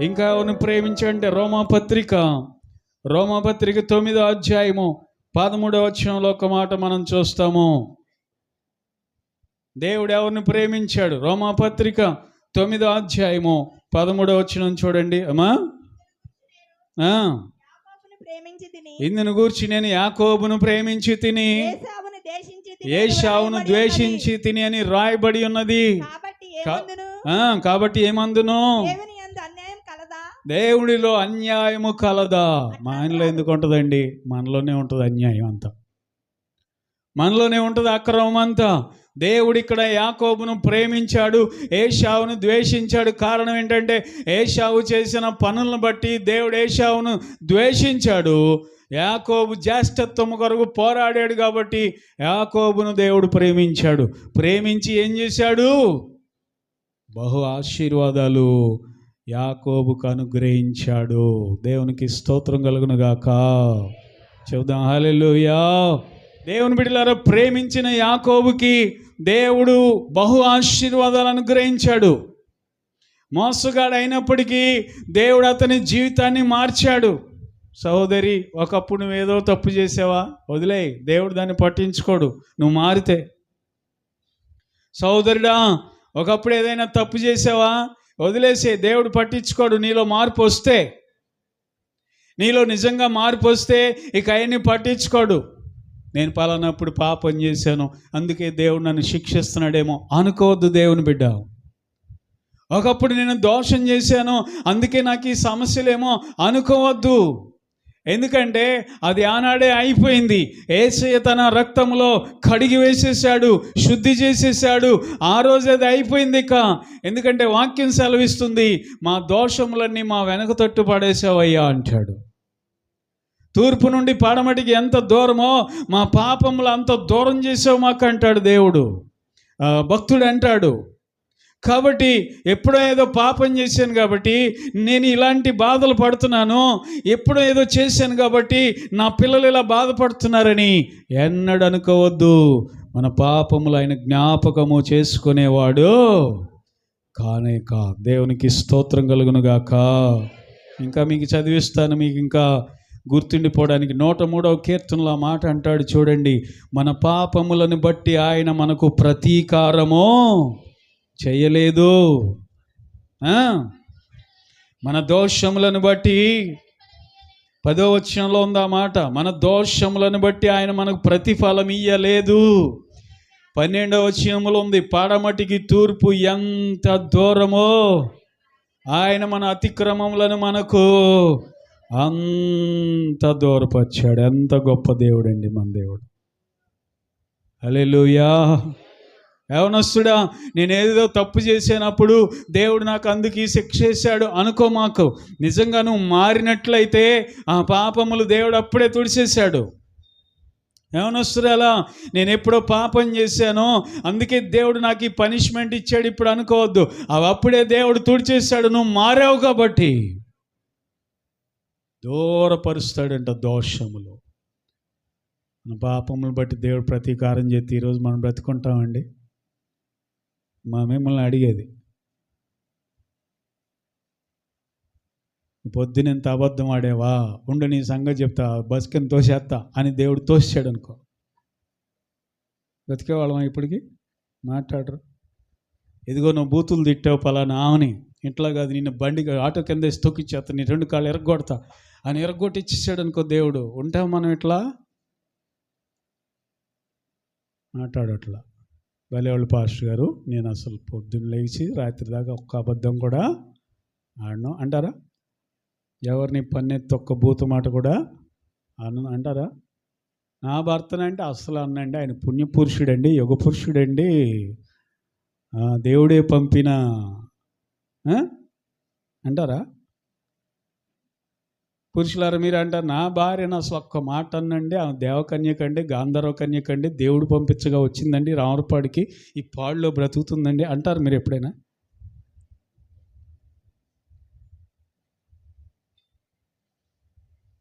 ఇంకా ఎవరిని ప్రేమించంటే రోమాపత్రిక రోమాపత్రిక తొమ్మిదో అధ్యాయము పదమూడవ వచనంలో ఒక మాట మనం చూస్తాము. దేవుడు ఎవరిని ప్రేమించాడు? రోమాపత్రిక తొమ్మిదో అధ్యాయము పదమూడవ వచనం చూడండి. అమ్మా? ఇందును గూర్చి నేను యాకోబును ప్రేమించి తిని ఏషావును ద్వేషించి తిని అని రాయబడి ఉన్నది. కాబట్టి ఏమందును ఆ, కాబట్టి ఏమందును దేవుని యందు అన్యాయం కలదా దేవుడిలో అన్యాయము కలదా? మా ఆయనలో ఎందుకు ఉంటుందండి? మనలోనే ఉంటుంది అన్యాయం అంతా. మనలోనే ఉంటుంది అక్రమం అంతా. దేవుడు ఇక్కడ యాకోబును ప్రేమించాడు ఏషావును ద్వేషించాడు. కారణం ఏంటంటే ఏషావు చేసిన పనులను బట్టి దేవుడు ఏషావును ద్వేషించాడు. యాకోబు జ్యేష్ఠత్వము కొరకు పోరాడాడు కాబట్టి యాకోబును దేవుడు ప్రేమించాడు. ప్రేమించి ఏం చేశాడు? బహు ఆశీర్వాదాలు యాకోబుకు అనుగ్రహించాడు. దేవునికి స్తోత్రం కలుగును గాక చెబుదాం హల్లెలూయా. దేవుని బిడ్డలారా ప్రేమించిన యాకోబుకి దేవుడు బహు ఆశీర్వాదాలు అనుగ్రహించాడు. మోసగాడు అయినప్పటికీ దేవుడు అతని జీవితాన్ని మార్చాడు. సహోదరి ఒకప్పుడు నువ్వు ఏదో తప్పు చేసావా? వదిలే దేవుడు దాన్ని పట్టించుకోడు. నువ్వు మారితే. సహోదరుడా ఒకప్పుడు ఏదైనా తప్పు చేసావా? వదిలేసే దేవుడు పట్టించుకోడు. నీలో మార్పు వస్తే నీలో నిజంగా మార్పు వస్తే ఇక అవన్నీ పట్టించుకోడు. నేను పలానప్పుడు పాపం చేశాను. అందుకే దేవుడు నన్ను శిక్షిస్తున్నాడేమో. అనుకోవద్దు దేవుని బిడ్డ. ఒకప్పుడు నేను దోషం చేశాను. అందుకే నాకు ఈ సమస్యలేమో అనుకోవద్దు. ఎందుకంటే అది ఆనాడే అయిపోయింది. ఏసయ్య తన రక్తంలో కడిగి వేసేసాడు శుద్ధి చేసేసాడు ఆ రోజు అది అయిపోయింది ఇక. ఎందుకంటే వాక్యం సెలవిస్తుంది మా దోషములన్నీ మా వెనక తట్టు పడేసావయ్యా అంటాడు. తూర్పు నుండి పడమటికి ఎంత దూరమో మా పాపములు అంత దూరం చేసావు మాకు అంటాడు దేవుడు. భక్తుడు అంటాడు కాబట్టి ఎప్పుడో ఏదో పాపం చేశాను కాబట్టి నేను ఇలాంటి బాధలు పడుతున్నాను ఎప్పుడో ఏదో చేశాను కాబట్టి నా పిల్లలు ఇలా బాధపడుతున్నారని ఎన్నడు అనుకోవద్దు. మన పాపములు ఆయన జ్ఞాపకము చేసుకునేవాడు కానే కా. దేవునికి స్తోత్రం కలుగునుగాక ఇంకా మీకు చదివిస్తాను మీకు ఇంకా గుర్తుండిపోవడానికి నూట మూడవ కీర్తనలో మాట అంటాడు చూడండి మన పాపములను బట్టి ఆయన మనకు ప్రతీకారము. చేయలేదు. మన దోషములను బట్టి పదో వచనంలో ఉంది ఆ మాట. మన దోషములను బట్టి ఆయన మనకు ప్రతిఫలం ఇయ్యలేదు. పన్నెండవ వచనంలో ఉంది పాడమటికి తూర్పు ఎంత దూరమో ఆయన మన అతిక్రమములను మనకు అంత దూరపరిచాడు. ఎంత గొప్ప దేవుడు అండి మన దేవుడు. అలెలుయా యవనస్తుడా నేను తప్పు చేసినప్పుడు దేవుడు నాకు అందుకు ఈ శిక్ష చేశాడు అనుకో మాకు. నిజంగా నువ్వు మారినట్లయితే ఆ పాపములు దేవుడు అప్పుడే తుడిచేశాడు. ఏమనొస్తురా నేను ఎప్పుడో పాపం చేశానో అందుకే దేవుడు నాకు ఈ పనిష్మెంట్ ఇచ్చాడు ఇప్పుడు అనుకోవద్దు. అవి అప్పుడే దేవుడు తుడిచేశాడు నువ్వు మారావు కాబట్టి. దూరపరుస్తాడంట దోషములు. మన పాపములు బట్టి దేవుడు ప్రతీకారం చేతి ఈరోజు మనం బ్రతుకుంటామండి. మా మిమ్మల్ని అడిగేది. పొద్దున ఎంత అబద్ధం ఆడేవా? ఉండు నీ సంగతి చెప్తా. బస్ కింద తోసేస్తా అని దేవుడు తోసాడు అనుకో. బ్రతికేవాళ్ళమా ఇప్పటికి? మాట్లాడరు. ఇదిగో నువ్వు బూతులు తిట్టావు పలానా ఆమెని ఇంట్లో కాదు నిన్ను బండి ఆటో కింద వేసి తొక్కిచ్చేస్తా నీ రెండు కాళ్ళు ఎరగొడతా అని ఎరగొట్టి ఇచ్చేసాడు అనుకో దేవుడు. ఉంటాం మనం ఇట్లా? మాట్లాడట్లా. వెళ్ళేవాళ్ళు పాస్టర్ గారు నేను అసలు పొద్దున్న లేచి రాత్రి దాకా ఒక్క అబద్ధం కూడా ఆడను. అంటారా? ఎవరిని పన్నెత్తి ఒక్క బూత మాట కూడా అను అంటారా? నా భర్తనంటే అసలు అన్నండి. ఆయన పుణ్యపురుషుడండి యుగ పురుషుడండి దేవుడే పంపిన అంటారా? పురుషులారు మీరు అంటారు నా భార్య నా ఒక్క మాట అన్నండి ఆమె దేవకన్యకండి గాంధర్వ కన్యకండి దేవుడు పంపించగా వచ్చిందండి రామరపాడికి ఈ పాడులో బ్రతుకుతుందండి అంటారు మీరు ఎప్పుడైనా?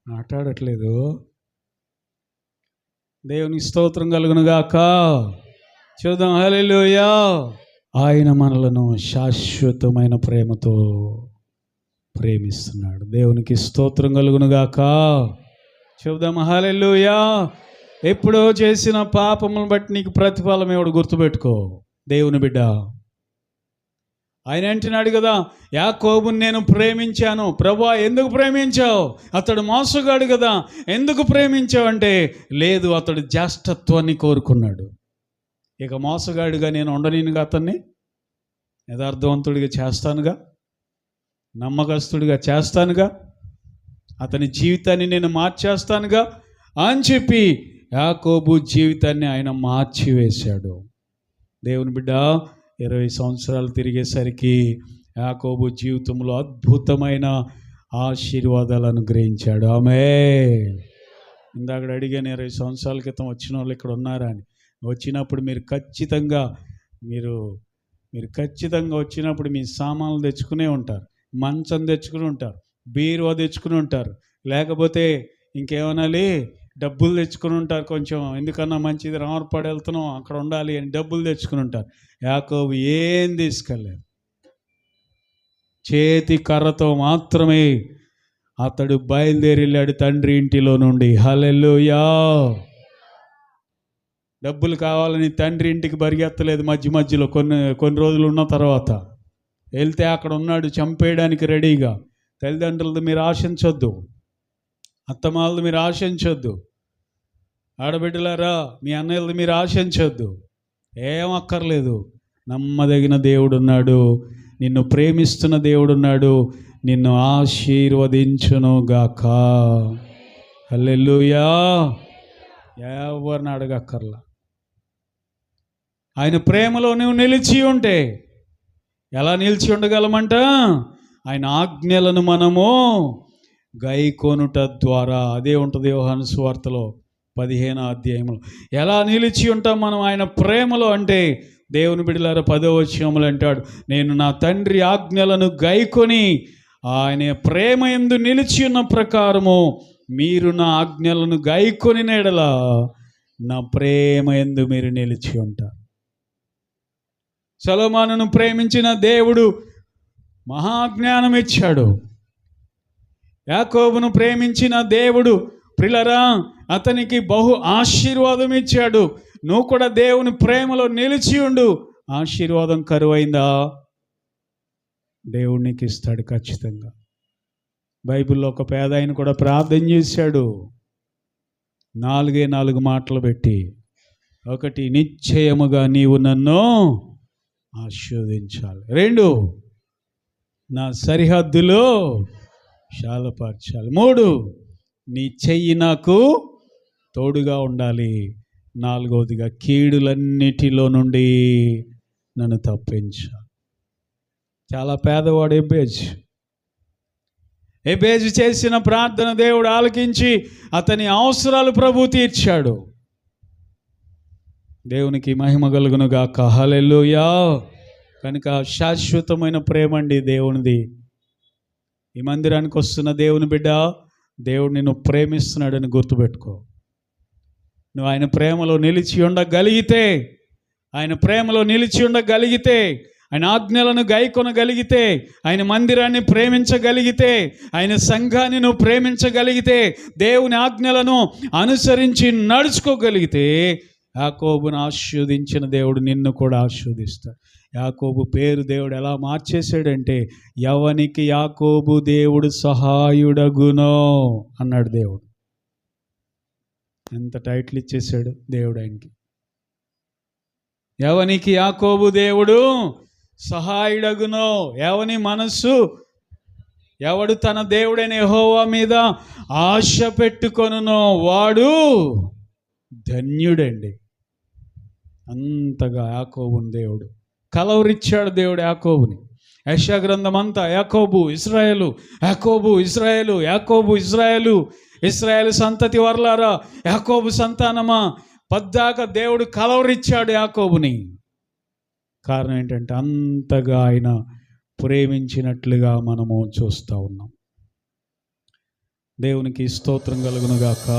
మాట్లాడట్లేదు. దేవుని స్తోత్రం కలుగునుగాక. చూద్దాం హల్లెలూయా. ఆయన మనలను శాశ్వతమైన ప్రేమతో ప్రేమిస్తున్నాడు. దేవునికి స్తోత్రం కలుగునుగాక. చెబుదాం హల్లెలూయా. ఎప్పుడో చేసిన పాపములను బట్టి నీకు ప్రతిఫలం ఎవడు గుర్తుపెట్టుకో. దేవుని బిడ్డ. ఆయన అంటున్నాడు కదా యాకోబుని నేను ప్రేమించాను. ప్రభా ఎందుకు ప్రేమించావు? అతడు మోసగాడు కదా. ఎందుకు ప్రేమించావు అంటే లేదు అతడు జ్యేష్ఠత్వాన్ని కోరుకున్నాడు. ఇక మోసగాడిగా నేను ఉండలేనుగా అతన్ని యథార్థవంతుడిగా చేస్తానుగా. నమ్మకస్తుడిగా చేస్తానుగా. అతని జీవితాన్ని నేను మార్చేస్తానుగా అని చెప్పి యాకోబు జీవితాన్ని ఆయన మార్చివేశాడు. దేవుని బిడ్డ ఇరవై సంవత్సరాలు తిరిగేసరికి యాకోబు జీవితంలో అద్భుతమైన ఆశీర్వాదాలను గ్రహించాడు ఆమె ఇందాక అడిగాను ఇరవై సంవత్సరాల క్రితం వచ్చిన వాళ్ళు ఇక్కడ ఉన్నారా అని. వచ్చినప్పుడు మీరు ఖచ్చితంగా మీరు మీరు ఖచ్చితంగా వచ్చినప్పుడు మీ సామాన్లు తెచ్చుకునే ఉంటారు. మంచం తెచ్చుకుని ఉంటారు బీరువా తెచ్చుకుని ఉంటారు. లేకపోతే ఇంకేమనాలి డబ్బులు తెచ్చుకుని ఉంటారు కొంచెం. ఎందుకన్నా మంచిది రామర్పాడు వెళ్తున్నాం అక్కడ ఉండాలి అని డబ్బులు తెచ్చుకుని ఉంటారు. యాకోబు ఏం తీసుకెళ్ళలేదు. చేతి కర్రతో మాత్రమే అతడు బయలుదేరి వెళ్ళాడు తండ్రి ఇంటిలో నుండి. హలెల్లుయా! డబ్బులు కావాలని తండ్రి ఇంటికి పరిగెత్తలేదు మధ్య మధ్యలో. కొన్ని కొన్ని రోజులు ఉన్న తర్వాత వెళ్తే అక్కడ ఉన్నాడు చంపేయడానికి రెడీగా. తల్లిదండ్రులది మీరు ఆశించొద్దు. అత్తమాలది మీరు ఆశించొద్దు. ఆడబిడ్డలారా మీ అన్నయ్యలది మీరు ఆశించొద్దు. ఏం అక్కర్లేదు. నమ్మదగిన దేవుడున్నాడు. నిన్ను ప్రేమిస్తున్న దేవుడున్నాడు. నిన్ను ఆశీర్వదించునుగాక. గాక ఎవరిని అడగక్కర్లా. ఆయన ప్రేమలో నువ్వు నిలిచి ఉంటే ఎలా నిలిచి ఉండగలమంట? ఆయన ఆజ్ఞలను మనము గైకోనుట ద్వారా. అదే ఉంటుంది యోహాను సువార్తలో పదిహేను అధ్యాయంలో ఎలా నిలిచి ఉంటాం మనం? ఆయన ప్రేమలో అంటే దేవుని బిడ్డలారా పదో వచ్చములు అంటాడు నేను నా తండ్రి ఆజ్ఞలను గైకొని ఆయన ప్రేమ ఎందు నిలిచి ఉన్న ప్రకారము మీరు నా ఆజ్ఞలను గైకొని నెడల నా ప్రేమ ఎందు మీరు నిలిచి ఉంటారు. సలోమానును ప్రేమించిన దేవుడు మహాజ్ఞానం ఇచ్చాడు యాకోబును ప్రేమించిన దేవుడు ప్రిలరా అతనికి బహు ఆశీర్వాదం ఇచ్చాడు నువ్వు కూడా దేవుని ప్రేమలో నిలిచి ఉండు. ఆశీర్వాదం కరువైందా? దేవుడు నీకు ఇస్తాడు ఖచ్చితంగా. బైబిల్లో ఒక పేద ఆయన కూడా ప్రార్థన చేశాడు. నాలుగే నాలుగు మాటలు పెట్టి ఒకటి నిశ్చయముగా నీవు నన్ను ఆశీర్వదించాలి. రెండు నా సరిహద్దులో శాలపరచాలి మూడు నీ చెయ్యి నాకు తోడుగా ఉండాలి. నాలుగవదిగా కీడులన్నిటిలో నుండి నన్ను తప్పించాలి. చాలా పేదవాడు ఎబ్బేజ్ ఎబేజు చేసిన ప్రార్థన దేవుడు ఆలకించి అతని అవసరాలు ప్రభు తీర్చాడు. దేవునికి మహిమ కలుగునుగా కహలెల్లుయా కనుక శాశ్వతమైన ప్రేమ అండి దేవునిది. ఈ మందిరానికి వస్తున్న దేవుని బిడ్డ దేవుడు నిన్ను ప్రేమిస్తున్నాడని గుర్తుపెట్టుకో. నువ్వు ఆయన ప్రేమలో నిలిచి ఉండగలిగితే ఆయన ప్రేమలో నిలిచి ఉండగలిగితే ఆయన ఆజ్ఞలను గైకొనగలిగితే ఆయన మందిరాన్ని ప్రేమించగలిగితే ఆయన సంఘాన్ని నువ్వు ప్రేమించగలిగితే దేవుని ఆజ్ఞలను అనుసరించి నడుచుకోగలిగితే యాకోబును ఆశీర్వదించిన దేవుడు నిన్ను కూడా ఆశీర్వదిస్తాడు. యాకోబు పేరు దేవుడు ఎలా మార్చేశాడంటే ఎవనికి యాకోబు దేవుడు సహాయుడగునో అన్నాడు దేవుడు. ఎంత టైటిల్ ఇచ్చేసాడు దేవుడు ఆయనకి. ఎవనికి యాకోబు దేవుడు సహాయుడగునో ఎవని మనస్సు? ఎవడు తన దేవుడైన హోవా మీద ఆశ పెట్టుకొనునో వాడు ధన్యుడండి. అంతగా యాకోబుని దేవుడు. కలవరిచ్చాడు దేవుడు యాకోబుని. యశా గ్రంథం అంతా యాకోబు ఇస్రాయేలు యాకోబు ఇస్రాయేలు యాకోబు ఇస్రాయేలు ఇస్రాయేల్ సంతతి వర్లారా యాకోబు సంతానమా? పద్దాక దేవుడు కలవరిచ్చాడు యాకోబుని. కారణం ఏంటంటే అంతగా ఆయన ప్రేమించినట్లుగా మనము చూస్తూ ఉన్నాం. దేవునికి స్తోత్రం కలుగునుగాక.